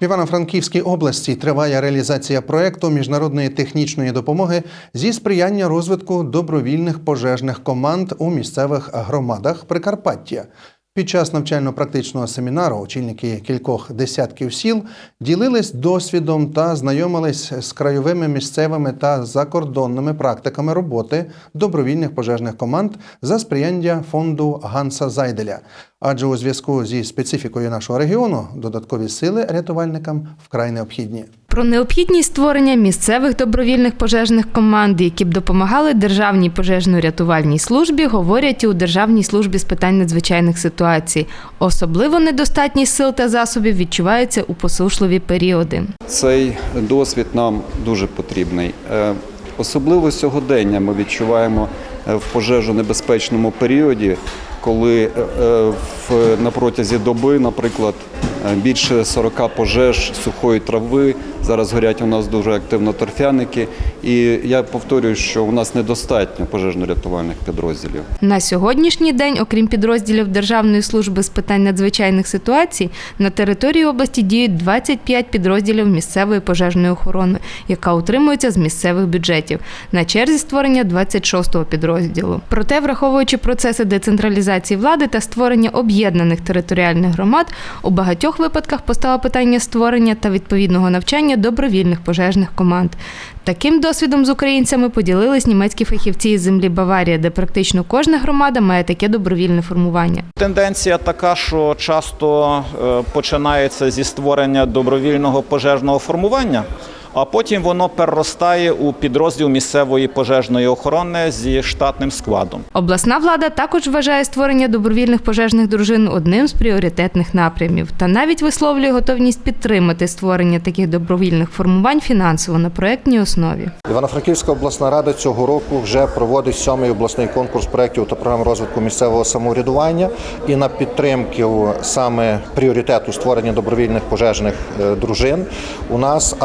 В Івано-Франківській області триває реалізація проекту міжнародної технічної допомоги зі сприяння розвитку добровільних пожежних команд у місцевих громадах Прикарпаття. Під час навчально-практичного семінару очільники кількох десятків сіл ділились досвідом та знайомились з краєвими місцевими та закордонними практиками роботи добровільних пожежних команд за сприяння фонду Ганса Зайделя. Адже у зв'язку зі специфікою нашого регіону додаткові сили рятувальникам вкрай необхідні. Про необхідність створення місцевих добровільних пожежних команд, які б допомагали Державній пожежно-рятувальній службі, говорять і у Державній службі з питань надзвичайних ситуацій. Особливо недостатність сил та засобів відчувається у посушливі періоди. Цей досвід нам дуже потрібний. Е, Особливо сьогодення ми відчуваємо е, в пожежонебезпечному періоді, коли е, на протязі доби, наприклад, більше 40 пожеж сухої трави. Зараз горять у нас дуже активно торфяники. І я повторюю, що у нас недостатньо пожежно-рятувальних підрозділів. На сьогоднішній день, окрім підрозділів Державної служби з питань надзвичайних ситуацій, на території області діють 25 підрозділів місцевої пожежної охорони, яка утримується з місцевих бюджетів. На черзі створення 26-го підрозділу. Проте, враховуючи процеси децентралізації влади та створення об'єднаних територіальних громад, у багатьох випадках постало питання створення та відповідного навчання добровільних пожежних команд. Таким досвідом з українцями поділились німецькі фахівці із землі Баварія, де практично кожна громада має таке добровільне формування. Тенденція така, що часто е, починається зі створення добровільного пожежного формування, а потім воно переростає у підрозділ місцевої пожежної охорони зі штатним складом. Обласна влада також вважає створення добровільних пожежних дружин одним з пріоритетних напрямів та навіть висловлює готовність підтримати створення таких добровільних формувань фінансово на проектній основі. Івано-Франківська обласна рада цього року вже проводить сьомий обласний конкурс проєктів та програм розвитку місцевого самоврядування. І на підтримку саме пріоритету створення добровільних пожежних е, дружин у нас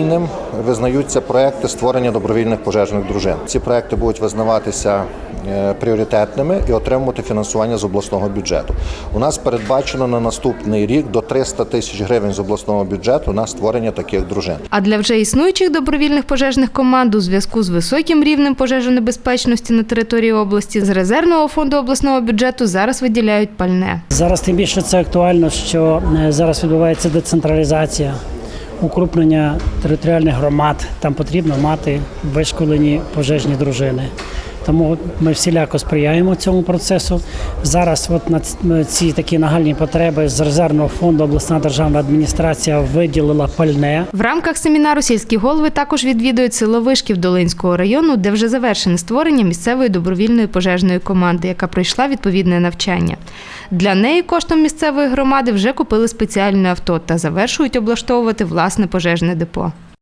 апробаційним визнаються проекти створення добровільних пожежних дружин. Ці проекти будуть визнаватися е, пріоритетними і отримувати фінансування з обласного бюджету. У нас передбачено на наступний рік до 300 тисяч гривень з обласного бюджету на створення таких дружин. А для вже існуючих добровільних пожежних команд у зв'язку з високим рівнем пожежонебезпечності на території області з резервного фонду обласного бюджету зараз виділяють пальне. Зараз тим більше це актуально, що е, зараз відбувається децентралізація, укрупнення територіальних громад. Там потрібно мати вишколені пожежні дружини. Тому ми всіляко сприяємо цьому процесу. Зараз, от на ці такі нагальні потреби з резервного фонду обласна державна адміністрація виділила пальне. В рамках семінару сільські голови також відвідують село Вишків Долинського району, де вже завершене створення місцевої добровільної пожежної команди, яка пройшла відповідне навчання. Для неї коштом місцевої громади вже купили спеціальне авто та завершують облаштовувати власне пожежне депо.